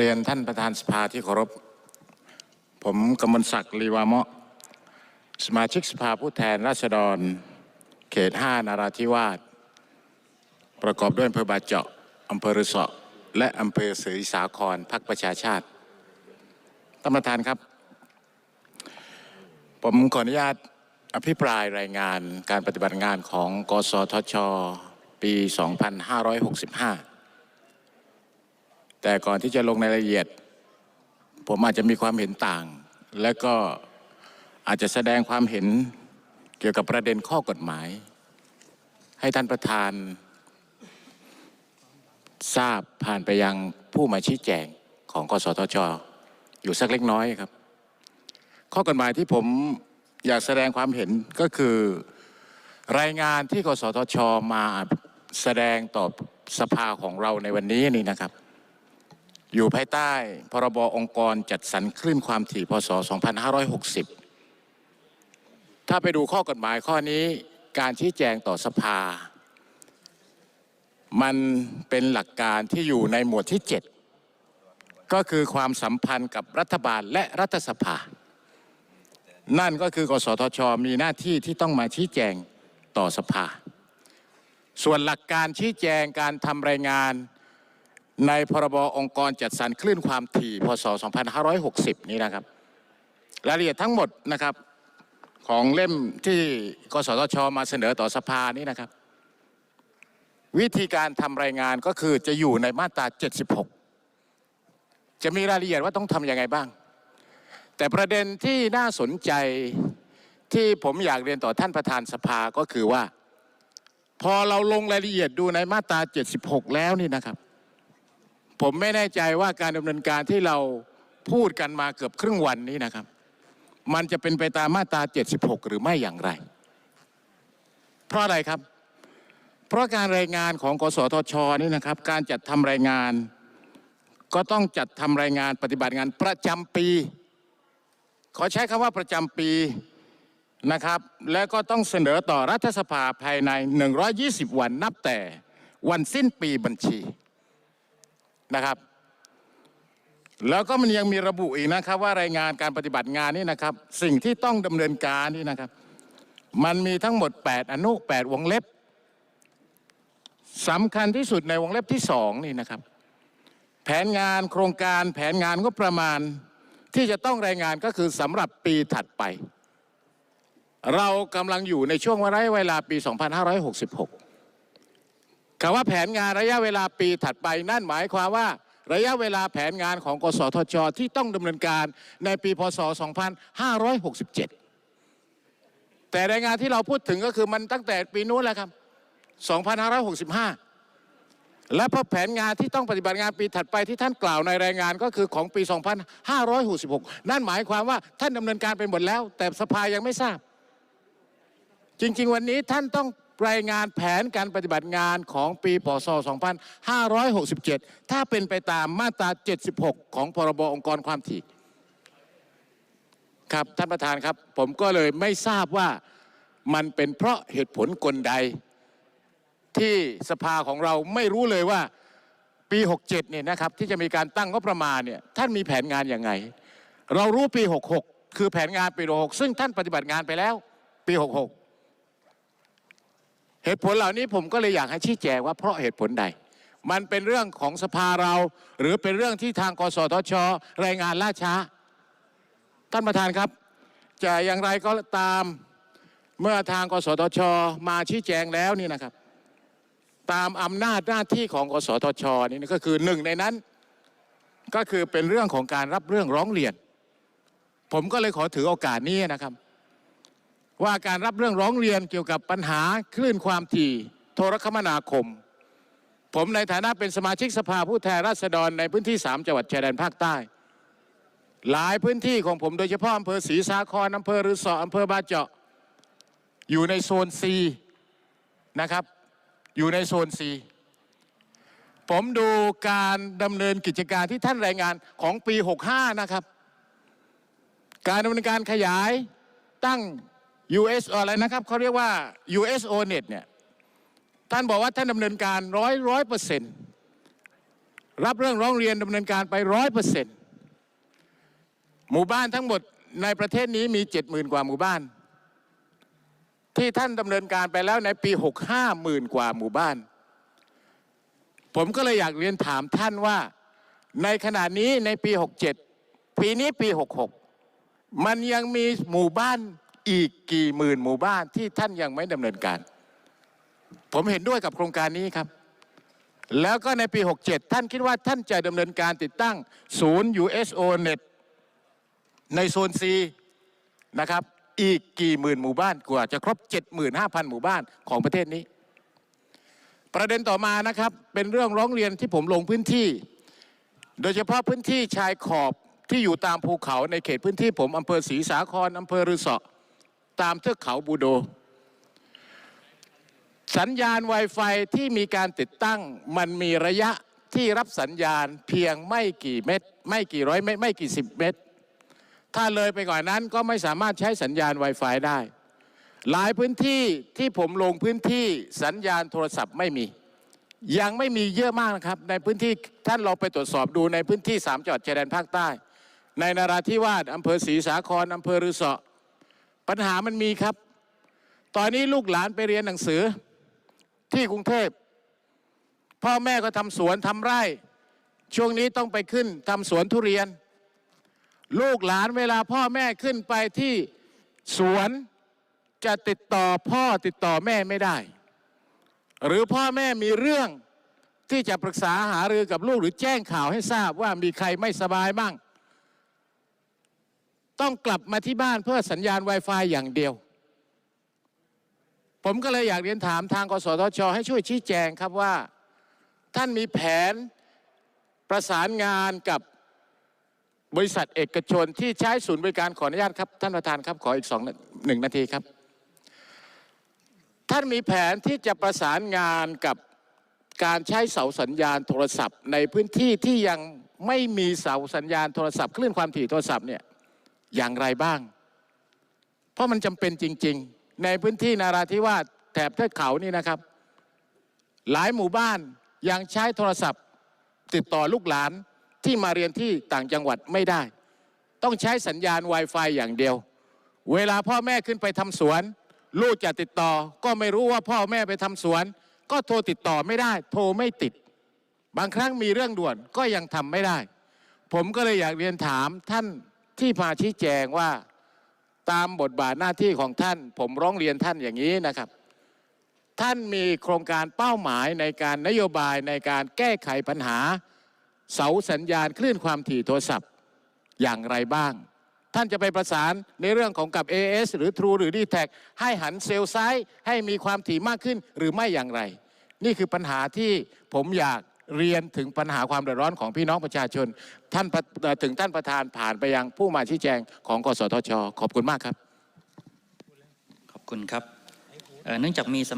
เรียนท่านประธานสภาที่เคารพ ผมกมลศักดิ์ลีวามะสมาชิกสภาผู้แทนราษฎร เขต 5 นาราธิวาส ประกอบด้วยอำเภอบาเจาะอำเภอรือเสาะและอำเภอศรีสาครพักประชาชาติ ท่านประธานครับ ผมขออนุญาตอภิปรายรายงานการปฏิบัติงานของ กสทช ปี 2565 แต่ก่อนที่จะลงในรายละเอียด ผมอาจจะมีความเห็นต่าง และก็อาจจะแสดงความเห็นเกี่ยวกับประเด็นข้อกฎหมาย ให้ท่านประธาน ทราบผ่านไปยังผู้มาชี้แจงของกสทช อยู่สักเล็กน้อยครับ ข้อกฎหมายที่ผมอยากแสดงความเห็นก็คือรายงานที่กสทชมาแสดงต่อสภาของเราในวันนี้นี่นะครับ อยู่ภายใต้พรบองค์กรจัดสรรคลื่นความถี่พศ 2560 ถ้าไปดูข้อกฎหมายข้อนี้การชี้แจงต่อสภา มันเป็นหลักการที่อยู่ในหมวดที่ 7 ก็คือความสัมพันธ์กับรัฐบาลและรัฐสภา นั่นก็คือกสทช มีหน้าที่ที่ต้องมาชี้แจงต่อสภา ส่วนหลักการชี้แจงการทำรายงาน ในพรบองค์กรจัดสรรคลื่นความถี่พศ 2560 นี้นะครับ รายละเอียดทั้งหมดนะครับของเล่มที่กสทช มาเสนอต่อสภานี้นะครับ วิธีการทำรายงานก็คือจะอยู่ในมาตรา 76 จะมีรายละเอียดว่าต้องทำยังไงบ้าง แต่ประเด็นที่น่าสนใจที่ผมอยากเรียนต่อท่านประธานสภาก็คือว่า พอเราลงรายละเอียดดูในมาตรา 76 แล้วนี่นะครับ ผมไม่แน่ใจว่าการดำเนินการที่เราพูดกันมาเกือบครึ่งวันนี้นะครับ มันจะเป็นไปตามมาตรา 76 หรือไม่อย่างไร เพราะอะไรครับ เพราะการรายงานของกสทชนี่นะครับ การจัดทำรายงาน ก็ต้องจัดทำรายงานปฏิบัติงานประจำปี ขอใช้คำว่าประจำปีนะครับ และก็ต้องเสนอต่อรัฐสภาภายใน 120 วันนับแต่วันสิ้นปีบัญชี นะครับ แล้วก็มันยังมีระบุอีกนะครับ ว่ารายงานการปฏิบัติงานนี่นะครับ สิ่งที่ต้องดำเนินการนี่นะครับ มันมีทั้งหมด 8 อนุ 8 วงเล็บสำคัญที่สุดในวงเล็บที่สองนี่นะครับ แผนงานโครงการแผนงานก็ประมาณที่จะต้องรายงานก็คือสำหรับปีถัดไป เรากำลังอยู่ในช่วงวระยะเวลาปี 2566 คำว่าแผนงานระยะเวลาปีถัดไปนั่นหมายความว่าระยะเวลาแผนงานของกสทช ที่ต้องดำเนินการในปีพศ 2567 แต่รายงานที่เราพูดถึงก็คือมันตั้งแต่ปีนู้นแหละครับ 2565 และพอแผนงานที่ต้องปฏิบัติงานปีถัดไปที่ท่านกล่าวในรายงานก็คือของปี 2566 นั่นหมายความว่าท่านดำเนินการไปหมดแล้ว แต่สภายังไม่ทราบ จริง ๆ วันนี้ท่านต้อง รายงานแผนการปฏิบัติงานของปีพศ 2567 ถ้าเป็นไปตามมาตรา 76 ของพรบองค์กรความถี่ ครับท่านประธานครับ ผมก็เลยไม่ทราบว่ามันเป็นเพราะเหตุผลกลใด ที่สภาของเราไม่รู้เลยว่าปี 67 เนี่ยนะครับที่จะมีการตั้งงบประมาณเนี่ยท่านมีแผนงานอย่างไง เรารู้ปี 66 คือแผนงานปี 66 ซึ่งท่านปฏิบัติงานไปแล้วปี 66 เหตุผลเหล่านี้ผมก็เลยอยากให้ชี้แจงว่าเพราะเหตุผลใด มันเป็นเรื่องของสภาเรา หรือเป็นเรื่องที่ทางกสทช รายงานล่าช้า ท่านประธานครับ จะอย่างไรก็ตามเมื่อทางกสทช มาชี้แจงแล้วนี่นะครับ ตามอำนาจหน้าที่ของกสทชนี่ก็คือหนึ่งในนั้น ก็คือเป็นเรื่องของการรับเรื่องร้องเรียน ผมก็เลยขอถือโอกาสนี้นะครับ ว่าการรับเรื่องร้องเรียนเกี่ยวกับปัญหาคลื่นความถี่โทรคมนาคม ผมในฐานะเป็นสมาชิกสภาผู้แทนราษฎรในพื้นที่ 3 จังหวัดชายแดนภาคใต้ หลายพื้นที่ของผมโดยเฉพาะอำเภอศรีสาครอำเภอรือสออำเภอบาเจาะ อยู่ในโซน C นะครับ อยู่ในโซน C ผมดูการดำเนินกิจการที่ท่านรายงานของปี 65 นะครับ การดำเนินการขยายตั้ง US อะไรนะครับเขาเรียกว่า USO Net เนี่ยท่านบอกว่าท่านดำเนินการร้อยร้อยเปอร์เซ็นต์รับเรื่องร้องเรียนดำเนินการไปร้อยเปอร์เซ็นต์หมู่บ้านทั้งหมดในประเทศนี้มีเจ็ดหมื่นกว่าหมู่บ้าน ที่ท่านดำเนินการไปแล้วในปีหกห้าหมื่นกว่าหมู่บ้าน ผมก็เลยอยากเรียนถามท่านว่า ในขณะนี้ในปี67ปีนี้ปี66มันยังมีหมู่บ้าน อีกกี่หมื่นหมู่บ้านที่ท่านยังไม่ดำเนินการ ผมเห็นด้วยกับโครงการนี้ครับ แล้วก็ในปี 67 ท่านคิดว่าท่านจะดำเนินการติดตั้งศูนย์ USO Net ในโซน C นะครับอีกกี่หมื่นหมู่บ้านกว่าจะครบ 75,000 หมู่บ้านของประเทศนี้ ประเด็นต่อมานะครับเป็นเรื่องร้องเรียนที่ผมลงพื้นที่ โดยเฉพาะพื้นที่ชายขอบที่อยู่ตามภูเขาในเขตพื้นที่ผมอำเภอศรีสาครอำเภอรือเสาะ ตามเทือกเขาบูโด สัญญาณ Wi-Fi ที่มีการติดตั้งมันมีระยะที่รับสัญญาณเพียงไม่กี่เมตร ไม่กี่ร้อยเมตร ไม่กี่สิบเมตร ถ้าเลยไปกว่านนั้นก็ไม่สามารถใช้สัญญาณ Wi-Fi ได้ หลายพื้นที่ที่ผมลงพื้นที่สัญญาณโทรศัพท์ไม่มี ยังไม่มีเยอะมากนะครับ ในพื้นที่ท่านลองไปตรวจสอบดูในพื้นที่สามจังหวัดชายแดนภาคใต้ ในนาราธิวาสอำเภอศรีสาครอำเภอรือเสาะ ปัญหามันมีครับ ตอนนี้ลูกหลานไปเรียนหนังสือที่กรุงเทพ พ่อแม่ก็ทำสวนทำไร่ ช่วงนี้ต้องไปขึ้นทำสวนทุเรียน ลูกหลานเวลาพ่อแม่ขึ้นไปที่สวนจะติดต่อพ่อติดต่อแม่ไม่ได้ หรือพ่อแม่มีเรื่องที่จะปรึกษาหารือกับลูกหรือแจ้งข่าวให้ทราบว่ามีใครไม่สบายบ้าง ต้องกลับมาที่บ้านเพื่อสัญญาณ Wi-Fi อย่างเดียว ผมก็เลยอยากเรียนถามทางกสทช ให้ช่วยชี้แจงครับว่า ท่านมีแผนประสานงานกับบริษัทเอกชนที่ใช้ศูนย์บริการขออนุญาตครับ ท่านประธานครับขออีกสองหนึ่งนาทีครับ ท่านมีแผนที่จะประสานงานกับการใช้เสาสัญญาณโทรศัพท์ ในพื้นที่ที่ยังไม่มีเสาสัญญาณโทรศัพท์คลื่นความถี่โทรศัพท์เนี่ย อย่างไรบ้าง เพราะมันจำเป็นจริง ๆ ในพื้นที่นาราธิวาสแถบเทือกเขานี่นะครับ หลายหมู่บ้านยังใช้โทรศัพท์ ติดต่อลูกหลานที่มาเรียนที่ต่างจังหวัดไม่ได้ ต้องใช้สัญญาณ Wi-Fi อย่างเดียว เวลาพ่อแม่ขึ้นไปทำสวน ลูกจะติดต่อ ก็ไม่รู้ว่าพ่อแม่ไปทำสวน ก็โทรติดต่อไม่ได้ โทรไม่ติด บางครั้งมีเรื่องด่วนก็ยังทำไม่ได้ ผมก็เลยอยากเรียนถามท่าน ที่มาชี้แจงว่าตามบทบาทหน้าที่ของท่าน ผมร้องเรียนท่านอย่างนี้นะครับ ท่านมีโครงการเป้าหมายในการนโยบายในการแก้ไขปัญหา เสาสัญญาณคลื่นความถี่โทรศัพท์อย่างไรบ้าง ท่านจะไปประสานในเรื่องของกับ AS หรือ True หรือ d t แทให้หันเซลล์ซ้ายให้มีความถี่มากขึ้นหรือไม่อย่างไร นี่คือปัญหาที่ผมอยาก เรียนถึงปัญหาความเดือดร้อนของพี่น้องประชาชน ท่านถึงท่านประธานผ่านไปยังผู้มาชี้แจงของกสทช ขอบคุณมากครับ ขอบคุณครับเนื่องจากมี